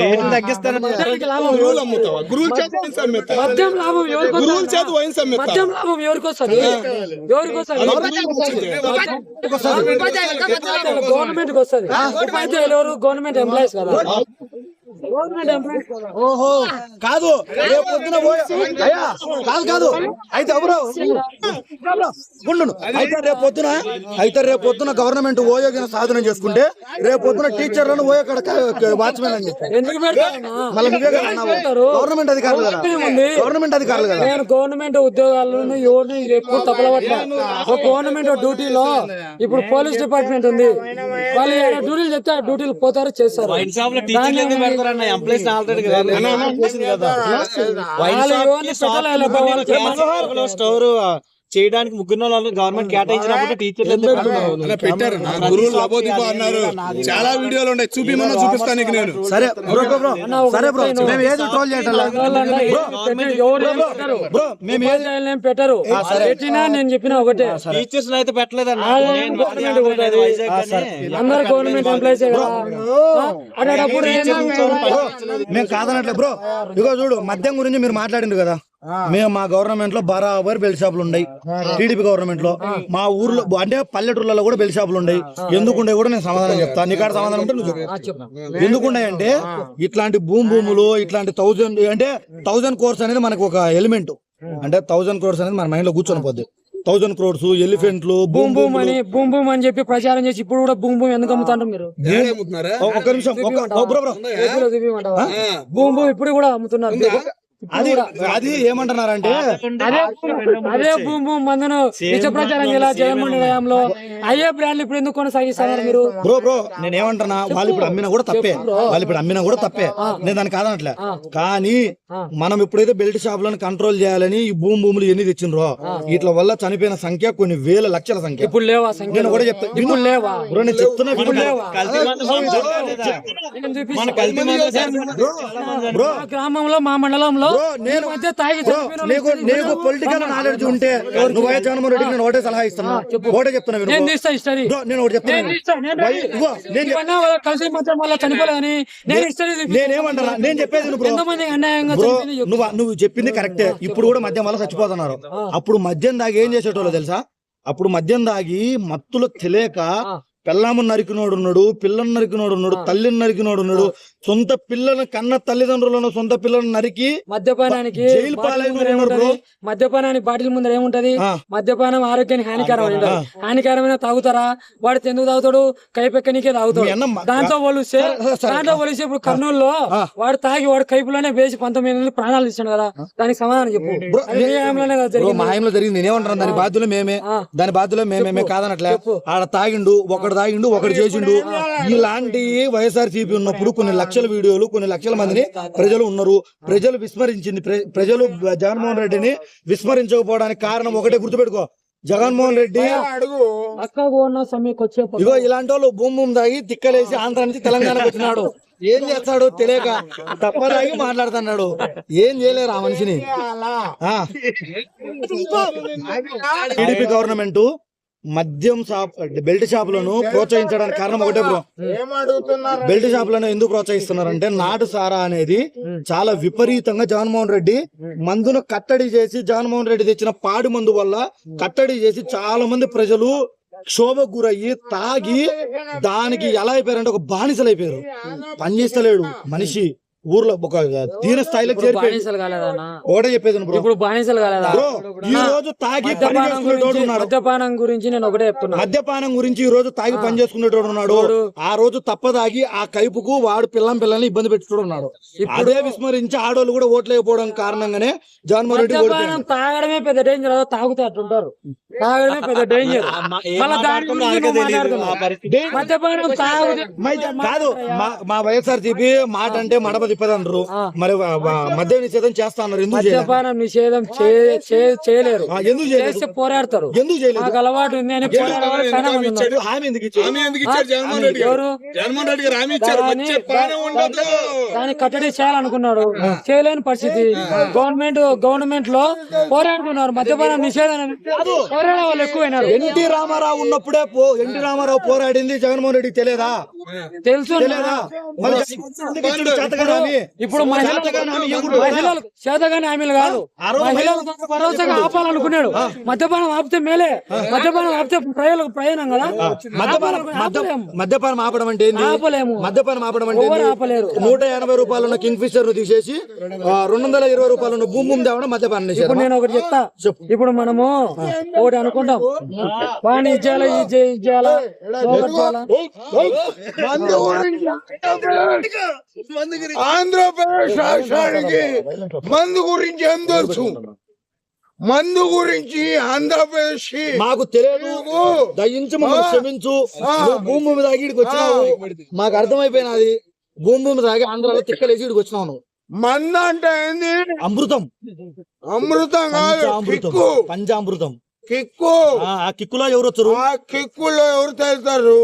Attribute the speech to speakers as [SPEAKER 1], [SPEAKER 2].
[SPEAKER 1] రేట్లు తగ్గిస్తారని
[SPEAKER 2] గురువులు అమ్ముతావా? గురువుల చేత వైన్స్ అమ్మేస్తావా?
[SPEAKER 3] మద్యం లాభం ఎవరికి
[SPEAKER 2] గురువుల చేత వైన్స్ అమ్మేస్తావా?
[SPEAKER 3] మద్యం లాభం ఎవరికి వస్తుంది? ఎవరికి వస్తుంది? గవర్నమెంట్కి వస్తుంది. ఉపాధ్యాయులు ఎవరు? గవర్నమెంట్ ఎంప్లాయీస్ కదా. గవర్నమెంట్ ఎంప్లాయీస్ కదా
[SPEAKER 4] ఓహో కాదు రేపు పొద్దున పోయే అయ్యా కాదు కాదు. అయితే ఎవరు? ఉండు అయితే రేపు పొద్దున అయితే రేపు పొద్దున గవర్నమెంట్ ఓయోగిన సాధన చేసుకుంటే రేపు పొద్దున టీచర్లను ఓయో వాచ్మెన్ అని చెప్పి
[SPEAKER 3] ఎందుకు?
[SPEAKER 4] మళ్ళీ నువ్వే కదా. గవర్నమెంట్ అధికారులు కదా.
[SPEAKER 3] ఉంది.
[SPEAKER 4] గవర్నమెంట్ అధికారులు కదా.
[SPEAKER 3] నేను గవర్నమెంట్ ఉద్యోగాలను ఎవరిని ఎక్కువ తప్పలవట్లే ఒక గవర్నమెంట్ డ్యూటీలో ఇప్పుడు పోలీస్ డిపార్ట్మెంట్ ఉంది. వాళ్ళు ఏదైనా డ్యూటీలు చెప్తే ఆ డ్యూటీలు పోతారు చేస్తారు.
[SPEAKER 1] ఎంప్లాయీస్ ఆల్రెడీ కదా? స్టోర్? చేయడానికి ముగ్గురు గవర్నమెంట్ కేటాయించినప్పుడు టీచర్లు
[SPEAKER 2] పెట్టారు. నా గురువులు లబోదిబో అన్నారు. చాలా వీడియోలు ఉన్నాయి. చూపిమన్నా చూపిస్తాను నీకు నేను.
[SPEAKER 4] సరే బ్రో బ్రో సరే బ్రో. మేము ఏది ట్రోల్ చేయటం
[SPEAKER 3] పెట్టరు, పెట్టినా నేను చెప్పిన ఒకటే.
[SPEAKER 1] టీచర్స్ అయితే అని.
[SPEAKER 3] అందరు గవర్నమెంట్ ఎంప్లాయీస్
[SPEAKER 4] మేము కాదనట్లే బ్రో. ఇగో చూడు మద్యం గురించి మీరు మాట్లాడిండు కదా. మేము మా గవర్నమెంట్లో బరాబర్ బెల్ట్ షాపులు ఉన్నాయి టీడీపీ గవర్నమెంట్లో మా ఊర్లో అంటే పల్లెటూర్లలో కూడా బెల్ట్ షాపులు ఉన్నాయి ఎందుకుండే కూడా నేను సమాధానం చెప్తాను నీకాడ సమాధానం ఉంటే నువ్వు చెప్పు. ఇట్లాంటి భూమి భూములు ఇట్లాంటి థౌజండ్ అంటే థౌజండ్ కోర్స్ అనేది మనకు ఒక ఎలిమెంట్. అంటే థౌజండ్ క్రోర్స్ అనేది మన మైండ్లో కూర్చొని పోద్ది. థౌజండ్ క్రోర్స్ ఎలిఫెంట్లు
[SPEAKER 3] బూమ్
[SPEAKER 4] భూమి
[SPEAKER 3] బూమ్ అని బూమ్ బూమ్ అని చెప్పి ప్రచారం చేసి ఇప్పుడు కూడా బూమ్ బూమ్ ఎందుకు అమ్ముతాంటారు మీరు?
[SPEAKER 4] ఒక్క నిమిషం ఒక్క- ఓ బ్రో బ్రో.
[SPEAKER 3] ఏపీలో చూపిమంటావా? బూమ్ బూమ్ ఇప్పుడు కూడా అమ్ముతున్నారు
[SPEAKER 4] అది అది ఏమంటున్నారంటే
[SPEAKER 3] అదే అదే భూమి మందును నిజ ప్రచారం ఇలా జగన్మోహన్ రెడ్డి హయాంలో? అయ్యే బ్రాండ్లు ఇప్పుడు ఎందుకు కొనసాగిస్తున్నారు మీరు?
[SPEAKER 4] బ్రో బ్రో నేను ఏమంటున్నా వాళ్ళు ఇప్పుడు అమ్మినా కూడా తప్పే. వాళ్ళు ఇప్పుడు అమ్మినా కూడా తప్పే. నేను దాన్ని కాదనట్లే. కానీ మనం ఎప్పుడైతే బెల్ట్ షాపులను కంట్రోల్ చేయాలని ఈ భూమి భూములు ఎన్ని తెచ్చిండ్రో వీటి వల్ల చనిపోయిన సంఖ్య కొన్ని వేల లక్షల సంఖ్య.
[SPEAKER 3] ఇప్పుడు లేవా సంఖ్య
[SPEAKER 4] నేను కూడా చెప్తా
[SPEAKER 3] ఇప్పుడు లేవా?
[SPEAKER 4] బ్రో నేను చెప్తున్నా. బ్రో
[SPEAKER 3] గ్రామంలో మా మండలంలో
[SPEAKER 4] నీకు నీకు పొలిటికల్ నాలెడ్జ్ ఉంటే నువ్వు వైఎస్ జగన్మోహన్ రెడ్డికి నేను ఒకటే సలహా ఇస్తున్నా. ఒకటే చెప్తున్నా విను
[SPEAKER 3] నేను
[SPEAKER 4] ఒకటి చెప్పేది. నువ్వు నువ్వు చెప్పింది కరెక్టే. ఇప్పుడు కూడా మద్యం వల్ల చచ్చిపోతున్నారు. అప్పుడు మద్యం దాగి ఏం చేసేటోళ్ళు తెలుసా? అప్పుడు మద్యం దాగి మత్తులో తెలియక పెళ్ళాము నరికినోడు ఉన్నాడు పిల్లని నరికినోడు ఉన్నాడు తల్లిని నరికినోడు ఉన్నాడు సొంత పిల్లలను కన్న తల్లిదండ్రులను సొంత పిల్లలను నరికి
[SPEAKER 3] మద్యపానానికి
[SPEAKER 4] జైలు పాలైన?
[SPEAKER 3] మద్యపానానికి బాటిల్ ముందర ఏముంటది. మద్యపానం ఆరోగ్యానికి హానికరమైన హానికరమైన తాగుతారా? వాడు ఎందుకు తాగుతాడు? కైపెక్కనికే తాగుతాడు. దాంతో పోలిస్తే. దాంతో పోలిస్తే ఇప్పుడు కర్నూలులో వాడు తాగి వాడు కైపులోనే వేసి పంతొమ్మిది మంది ప్రాణాలు ఇచ్చాడు కదా. దానికి సమాధానం చెప్పు.
[SPEAKER 4] బ్రో,
[SPEAKER 3] అది మీ హయాంలోనే కదా
[SPEAKER 4] బ్రో
[SPEAKER 3] జరిగింది?
[SPEAKER 4] నేనేమంటున్నాను? దాని బాధ్యులు మేమే. దాని బాధ్యులు మేమే మేము కాదనట్లే. ఆడ తాగిండు ఒకడు తాగిండు ఒకడు చేసిండు. ఇలాంటి వైఎస్ఆర్ సిపి ఉన్నప్పుడు కొన్ని లక్షల వీడియోలు కొన్ని లక్షల మందిని ప్రజలు ఉన్నారు. ప్రజలు విస్మరించింది. ప్ర- ప్రజలు జగన్మోహన్ రెడ్డిని విస్మరించకపోవడానికి కారణం ఒకటే గుర్తుపెట్టుకో. జగన్మోహన్ రెడ్డి ఇగో ఇలాంటి వాళ్ళు భూమి భూమి తాగి తిక్కలేసి ఆంధ్ర నుంచి తెలంగాణకు వచ్చినాడు. ఏం చేస్తాడు తెలియక తప్పదాగి మాట్లాడుతున్నాడు. ఏం చేయలేరు ఆ మనిషిని. టీడీపీ గవర్నమెంట్ మద్యం షాప్ బెల్ట్ షాపులను ప్రోత్సహించడానికి కారణం ఒకటే బ్రో. బెల్ట్ షాపులను ఎందుకు ప్రోత్సహిస్తున్నారంటే నాటు సారా అనేది చాలా విపరీతంగా జగన్మోహన్ రెడ్డి మందును కట్టడి చేసి జగన్మోహన్ రెడ్డి తెచ్చిన పాడి మందు వల్ల కట్టడి చేసి చాలా మంది ప్రజలు క్షోభకు గురయ్యి తాగి దానికి ఎలా అయిపోయారంటే ఒక బానిసలు అయిపోయారు పని చేస్తలేడు మనిషి. ఊర్లో ఒక దీన స్థాయిలోకి చేరిపోయాడు ఒకటే చెప్పేది బ్రో.
[SPEAKER 3] ఇప్పుడు బానిసలు కాలేదా?
[SPEAKER 4] బ్రో ఈ రోజు తాగి పని
[SPEAKER 3] మద్యపానం
[SPEAKER 4] చేసుకునేటోడు
[SPEAKER 3] గురించి
[SPEAKER 4] ఉన్నాడు.
[SPEAKER 3] మద్యపానం గురించి నేను ఒకటే చెప్తున్నా.
[SPEAKER 4] మద్యపానం గురించి ఈ రోజు తాగి పని చేసుకునేటోడు ఉన్నాడు. ఆ రోజు తప్పదాగి ఆ కైపుకు వాడు పిల్లం పిల్లల్ని ఇబ్బంది పెట్టుకోడు ఉన్నాడు. అదే విస్మరించి ఆడోళ్ళు కూడా ఓట్లేకపోవడం కారణంగానే జగన్మోహన్ రెడ్డి
[SPEAKER 3] తాగడమే పెద్ద డేంజర్ తాగుతే అట్లుంటారు తాగడమే పెద్ద డేంజర్ మద్యపానం
[SPEAKER 4] కాదు మా వైఎస్ఆర్ సిపి మాట అంటే మడమ చెప్పేదన్నారు
[SPEAKER 3] ఆ.
[SPEAKER 4] మరి మద్య నిషేధం చేస్తా అన్నారు. ఎందుకు?
[SPEAKER 3] మద్యపానం నిషేధం చేయలేరు.
[SPEAKER 4] ఎందుకు
[SPEAKER 3] పోరాడతారు.
[SPEAKER 4] ఎందుకు చేయలేదు?
[SPEAKER 3] అలవాటు ఉంది అని
[SPEAKER 4] హామీ ఎందుకు
[SPEAKER 2] ఇచ్చారు జగన్మోహన్ రెడ్డి గారు. జగన్మోహన్ రెడ్డి గారు హామీ ఇచ్చారు.
[SPEAKER 3] దాన్ని కట్టడి చేయాలనుకున్నాడు. చేయలేని పరిస్థితి. గవర్నమెంట్ గవర్నమెంట్లో పోరాడుతున్నారు మద్యపానం నిషేధం పోరాడే వాళ్ళు ఎక్కువైనారు.
[SPEAKER 4] ఎన్టీ రామారావు ఉన్నప్పుడే పో ఎన్టీ రామారావు పోరాడింది జగన్మోహన్ రెడ్డికి తెలియదా?
[SPEAKER 3] తెలుసు.
[SPEAKER 4] తెలియదా?
[SPEAKER 3] ఇప్పుడు మహిళలు
[SPEAKER 4] చేతగాని
[SPEAKER 3] హామీలు కాదు భరోసాగా ఆపాలనుకున్నాడు మద్యపానం ఆపితే మేలే మద్యపానం ఆపితే ప్రయోజనం ప్రయోజనం కదా
[SPEAKER 4] మద్యపానం ఆపడం అంటే ఏంది
[SPEAKER 3] ఆపలేము.
[SPEAKER 4] మద్యపానం ఆపడం అంటే?
[SPEAKER 3] ఆపలేరు.
[SPEAKER 4] నూట ఎనభై రూపాయలు ఉన్న కింగ్ ఫిషర్ను తీసేసి రెండు వందల ఇరవై రూపాయలు ఉన్న భూమి తేవడం మద్యపానం
[SPEAKER 3] ఇప్పుడు నేను ఒకటి చెప్తా. ఇప్పుడు మనము ఒకటి అనుకుంటాం వాడిని ఇది చేయాలా ఇది చేయాలా
[SPEAKER 5] ఆంధ్రప్రదేశ్ రాష్ట్రానికి మందు గురించి ఏం తెలుసు? మందు గురించి ఆంధ్రప్రదేశ్
[SPEAKER 4] మాకు తెలియదు. దయించి క్షమించు. భూమి తాగి ఇక్కడికి వచ్చినావు. మాకు అర్థమైపోయినది. భూమి భూమి తాగి ఆంధ్రాలో తిక్కలేసి ఇక్కడికి వచ్చినావు
[SPEAKER 5] మందు అంటే ఏంది?
[SPEAKER 4] అమృతం.
[SPEAKER 5] అమృతం కాదు
[SPEAKER 4] పంచామృతం.
[SPEAKER 5] కిక్కు.
[SPEAKER 4] పంచామృతం.
[SPEAKER 5] కిక్కు.
[SPEAKER 4] ఆ ఆ కిక్కులో ఎవరు వచ్చారు?
[SPEAKER 5] ఆ కిక్కులో ఎవరు తెలుస్తారు